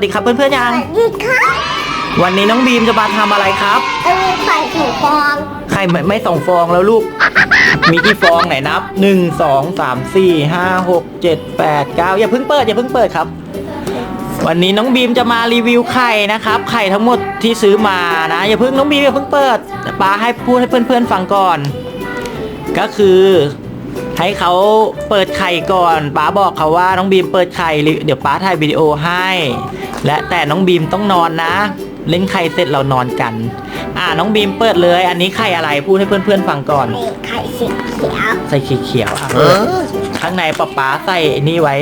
วัสดีครับเพื่อนๆสยังวัสดีครับวันนี้น้องบีมจะมาทำอะไรครับ เอามีไข่ถุงฟองไข่ไม่ไม่สองฟองแล้วลูก มีกี่ฟองไหนนับหนึ่งสองสามสี่ห้าหกเจ็ดแปดเก้าอย่าเพิ่งเปิดอย่าเพิ่งเปิดครับ วันนี้น้องบีมจะมารีวิวไข่นะครับ ไข่ทั้งหมดที่ซื้อมานะ อย่าเพิ่งน้องบีมอย่าเพิ่งเปิดป้าให้พูดให้เพื่อนๆฟังก่อน ก็คือให้เขาเปิดไข่ก่อนป้าบอกเขาว่าน้องบีมเปิดไข่เดี๋ยวป้าถ่ายวิดีโอให้ และแต่น้องบีมต้องนอนนะ เล่นไข่เสร็จเรานอนกัน อ่าน้องบีมเปิดเลย อันนี้ไข่อะไรพูดให้เพื่อนๆฟังก่อนมีไข่สีเขียวใส่เขียวๆอะเปิดข้างในป๊าป๊าใส่ไอ้นี่ไว้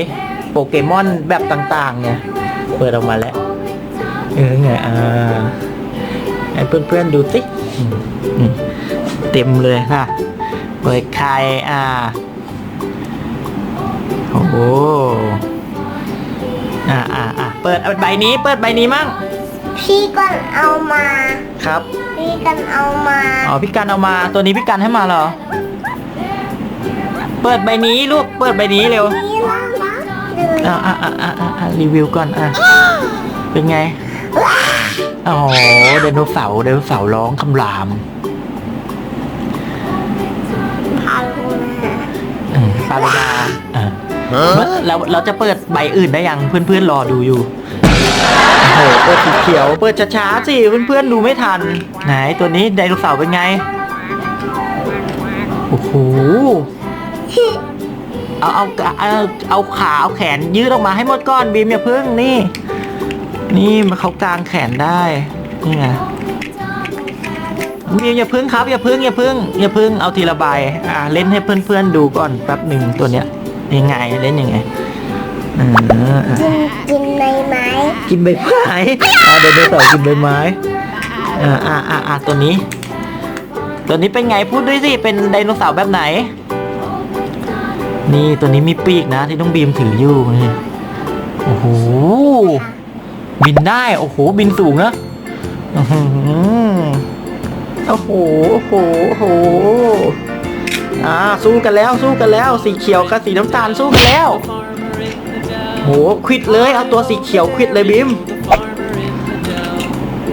โปเกมอนแบบต่างๆ เนี่ย เปิดออกมาแล้ว เออไงอ่าให้เพื่อนๆดูสิอืมอืมเต็มเลยค่ะ เปิดไข่อ่าโอ้โหอ่าอ่าอ่าเปิดเอาใบนี้ เปิดใบนี้มั่งพี่ก็เอามา ครับพี่กันเอามาอ๋อพี่กันเอามาตัวนี้พี่กันให้มาเหรอ เปิดใบนี้ลูกเปิดใบนี้เร็วนี่น่ารักเลยอ่าอ่าอ่าอ่าอ่ารีวิวก่อนอะเป็นไงโอ้โหไดโนเสาร์ไดโนเสาร์ร้องคำรามพาลูนาอืมปาลูนาอ่า เราเราจะเปิดใบอื่นได้ยังเพื่อนๆรอดูอยู่โอ้โหเปิดสีเขียว เปิดช้าๆสิเพื่อนๆดูไม่ทัน ไหนตัวนี้ไดโนเสาร์เป็นไงโอ้โหเอาเอาเอาเอาขาเอาแขนยืดออกมาให้หมดก่อนบีมอย่าพึ่งนี่ นี่มันเขากางแขนได้นี่ไงบีมอย่าพึ่งครับอย่าพึ่งอย่าพึ่งอย่าพึ่งเอาทีละใบอ่าเล่นให้เพื่อนๆดูก่อนแป๊บหนึ่งตัวเนี้ย ยังไงเล่นยังไงเอออะกินกินใบไม้กินใบไม้อ่าเดินไปต่อกินใบไม้อ่าอ่าอ่าอ่าตัวนี้ ตัวนี้เป็นไงพูดด้วยสิเป็นไดโนเสาร์แบบไหน นี่ตัวนี้มีปีกนะที่น้องบีมถืออยู่นี่โอ้โหบินได้โอ้โหบินสูงนะอื้อหือโอ้โหโอ้โหโอ้โห อ่าสู้กันแล้วสู้กันแล้ว สีเขียวกับสีน้ำตาลสู้กันแล้วโหควิดเลยเอาตัวสีเขียวควิดเลยบีม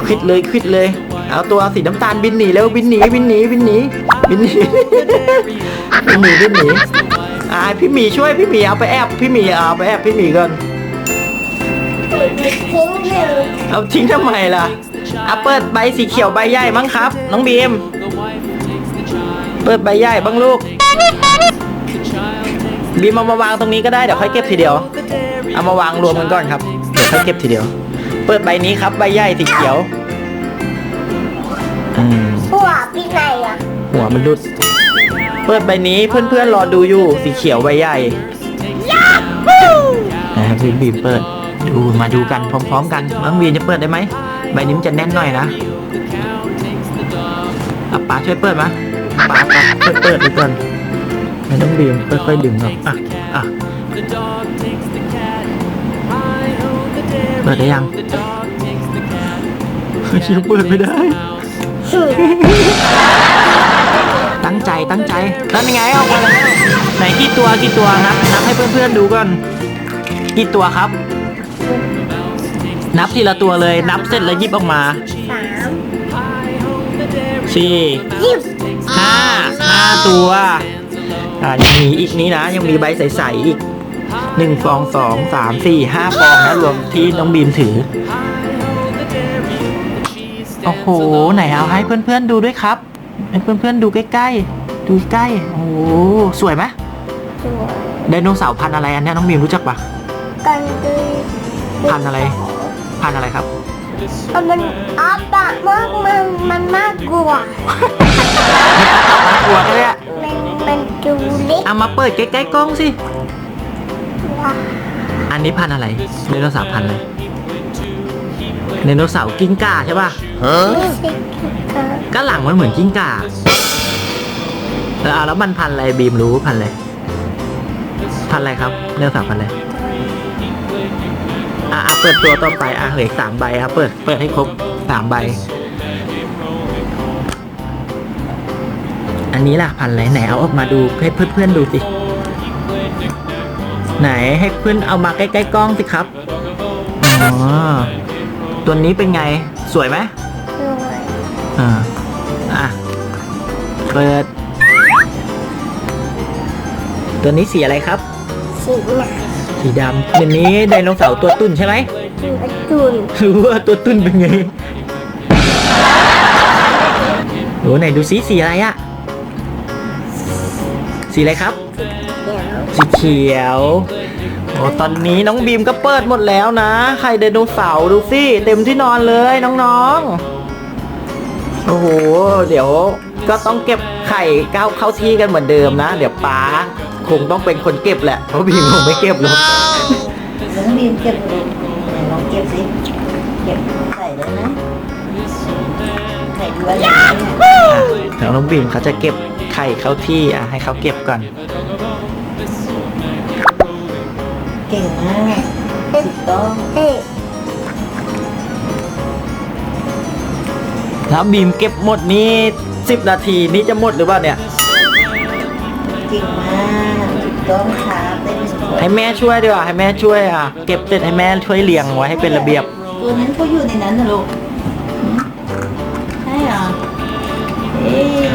ควิดเลยควิดเลย เอาตัวสีน้ำตาลบินหนีแล้วบินหนีบินหนีบินหนีบินหนีบินหนีบินหนีอ่าพี่หมีช่วยพี่หมีเอาไปแอบพี่หมีเอาไปแอบพี่หมีก่อนเอาทิ้งทำไมล่ะอะเปิดใบสีเขียวใบใหญ่มั้งครับ น้องบีม เปิดใบใหญ่บ้างลูก บีมเอามาวางตรงนี้ก็ได้เดี๋ยวค่อยเก็บทีเดียว เอามาวางรวมกันก่อนครับ เดี๋ยวค่อยเก็บทีเดียว เปิดใบนี้ครับใบใหญ่สีเขียวอืมหัวพี่ไหนอะหัวมันรุด เปิดใบนี้เพื่อนๆรอดูอยู่ สีเขียวใบใหญ่นะครับพี่บีมเปิด ดูมาดูกันพร้อม ๆ กันน้องบีมจะเปิดได้ไหมใบนี้มันจะแน่นหน่อยนะอะป๋าช่วยเปิดมะ ปาป๋าช่วยเปิดไปก่อนให้น้องบีมค่อยๆดึงออกอะอะเปิดได้ยังยังเปิดไม่ได้ ตั้งใจตั้งใจนั่นยังไงออกมาแล้วไหนกี่ตัวกี่ตัวนับนับให้เพื่อนๆดูก่อนกี่ตัวครับ นับทีละตัวเลยนับเสร็จแล้วยิบออกมาสาม สี่ยิบห้าห้าตัวอ่ายังมีอีกนี้นะ ยังมีใบใสๆอีกหนึ่งฟองสองสามสี่ห้าฟองนะรวมที่น้องบีมถือ โอ้โห ไหนเอาให้เพื่อนๆดูด้วยครับให้เพื่อนๆดูใกล้ๆ ดูใกล้โอ้โหสวยไหมตัวไดโนเสาร์พันธุ์อะไรอันเนี้ยน้องบีมรู้จักปะกันดื้อพันธุ์อะไร พันธุ์อะไรครับมันอัพอะมากมันมันมาก กว่ากลัวก็ได้อะมันมันดูเล็กเอามาเปิดใกล้ๆกล้องสิ อันนี้พันธุ์อะไรไดโนเสาร์พันธุ์อะไรไดโนเสาร์กิ้งก่าใช่ปะไม่ใช่เธอก็หลังมันเหมือนกิ้งก่าแล้วเอาแล้วมันพันธุ์อะไรบีมรู้พันธุ์อะไร พันธุ์อะไรครับไดโนเสาร์พันธุ์อะไร อะอะเปิดตัวต่อไปอะเหลืออกสามใบครับ เปิด เปิดให้ครบสามใบ อันนี้ล่ะพันธุ์อะไรไหนเอาออกมาดูให้เพื่อนๆดูสิ ไหนให้เพื่อนเอามาใกล้ๆกล้องสิครับอืตัวนี้เป็นไงสวยไหมสวยอ่า อะ เปิด ตัวนี้สีอะไรครับ สีหนาสีดำเดี๋ยวนี้ไดโนเสาร์ตัวตุ้นใช่ไหมสีกระตุนรู้ว่าตัวตุ้นเป็นไงโอ้ไหนดูสีสีอะไรอะ สีอะไรครับเดี๋ยวสีเขียวโอ้ตอนนี้น้องบีมก็เปิดหมดแล้วนะไข่ไดโนเสาร์ดูสิเต็มที่นอนเลยน้องๆ โอ้โห เดี๋ยวก็ต้องเก็บไข่ก้าวเข้าที่กันเหมือนเดิมนะ เดี๋ยวป้าคงต้องเป็นคนเก็บแหละเพราะบีมคงไม่เก็บหรอกน้องบีมเก็บดูไหนลองเก็บสิ เก็บใส่ได้ไหมใส่ด้วยอะไรเนี่ยอะเดี๋ยวน้องบีมเขาจะเก็บ ไข่เข้าที่อะให้เขาเก็บก่อน เก่งมากถูกต้องเอ๊ะแล้วบีมเก็บหมดนี่สิบนาทีนี่จะหมดหรือเปล่าเนี่ย เก่งมากถูกต้องครับได้เป็นคนให้แม่ช่วยดีกว่าให้แม่ช่วยอะเก็บเสร็จให้แม่ช่วยเรียงไว้ให้เป็นระเบียบ ตัวนั้นเขาอยู่ในนั้นนะลูกหืมใช่เหรอเอ้ย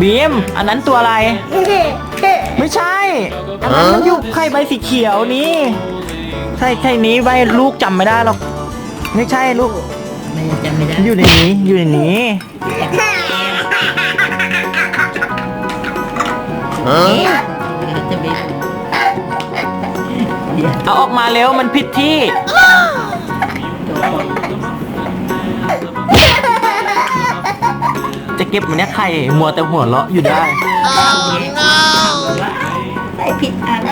บีมอันนั้นตัวอะไร ไม่ใช่ อันนั้นมันอยู่ไข่ใบสีเขียวนี่ใช่ไข่นี้ใบลูกจำไม่ได้หรอกไม่ใช่ลูกไม่จำไม่ได้อยู่ในนี้อยู่ในนี้จะไปเดี๋ยวเอาออกมาเร็วมันผิดที่ตัวคน จะเก็บมันเนี้ยไข่มัวแต่หัวเราะอยู่ได้ ใส่ผิดอัน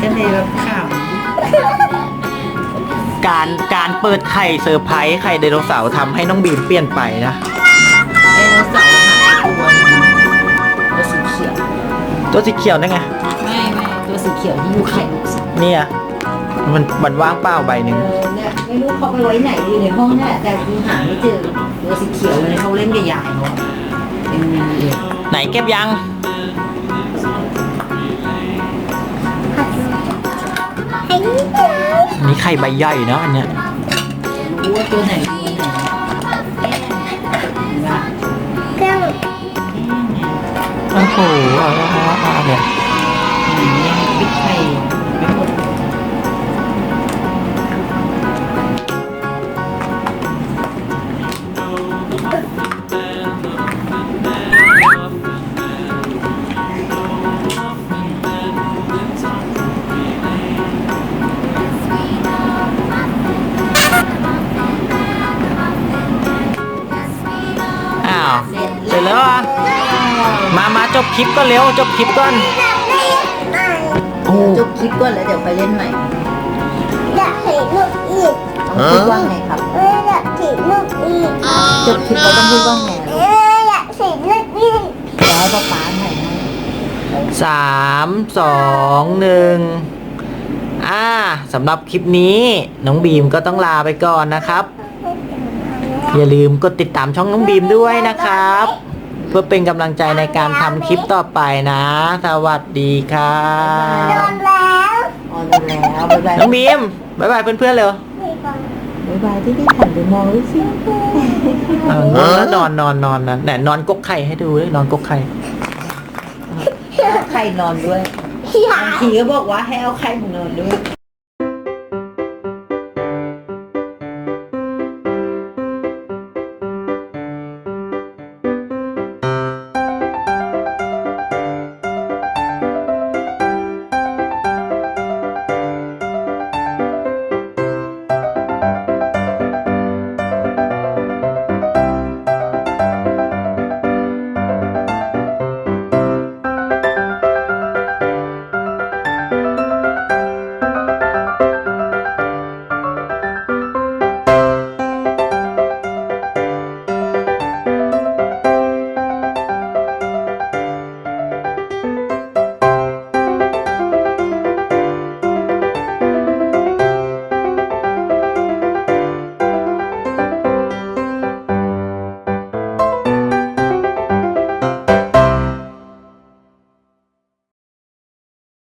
ก็เลยแบบขการการเปิดไข่เซอร์ไพรส์ไข่ไดโนเสาร์ทำให้น้องบีมเปลี่ยนไปนะำไอ้เราเสาร์หายตัวหนึ่งตัวสีเขียวตัวสีเขียวนั่นไงไม่ไม่ตัวสีเขียวที่อยู่ไข่ลูกสีเนี่ย มันมันว่างเปล่าใบหนึ่งเออเนี่ยไม่รู้เขาไปไว้ไหนอยู่ในห้องเนี่ยแต่กูหาไม่เจอตัวสีเขียวเลยเขาเล่นกับยายเขาเป็นเด็กไหนเก็บยัง ไอ้นี่เลยนี่ไข่ใบใหญ่เนาะอันเนี้ยรู้ว่าตัวไหนตัวไหนเห็นปะ เครื่อง โอ้โหเนี่ย อะมามาจบคลิปก็เร็วจบคลิปก่อนโอ้จบคลิปก่อนแล้วเดี๋ยวไปเล่นใหม่อยากเห็นลูกอีกต้องพูดว่าไงครับเอออยากเห็นลูกอีกจบคลิปเราต้องพูดว่าไงเอออยากเห็นลูกอีกแล้วให้ป๊าป๊าถ่ายให้สามสองหนึ่งอ่าสำหรับคลิปนี้ น้องบีมก็ต้องลาไปก่อนนะครับ อย่าลืมกดติดตามช่องน้องบีมด้วยนะครับ เพื่อเป็นกำลังใจในการทำคลิปต่อไปนะ สวัสดีครับนอนแล้วออนแล้วบ๊ายบายน้องบีมบ๊ายบายเพื่อนๆเร็วบ๊ายบายที่ที่หันไปมองดูสิเอานอนแล้วนอนนอนนอนนะไหนนอนกกไข่ให้ดูเลยนอนกกไข่เอาไข่นอนด้วยอยากบางทีก็บอกว่าให้เอาไข่มานอนด้วย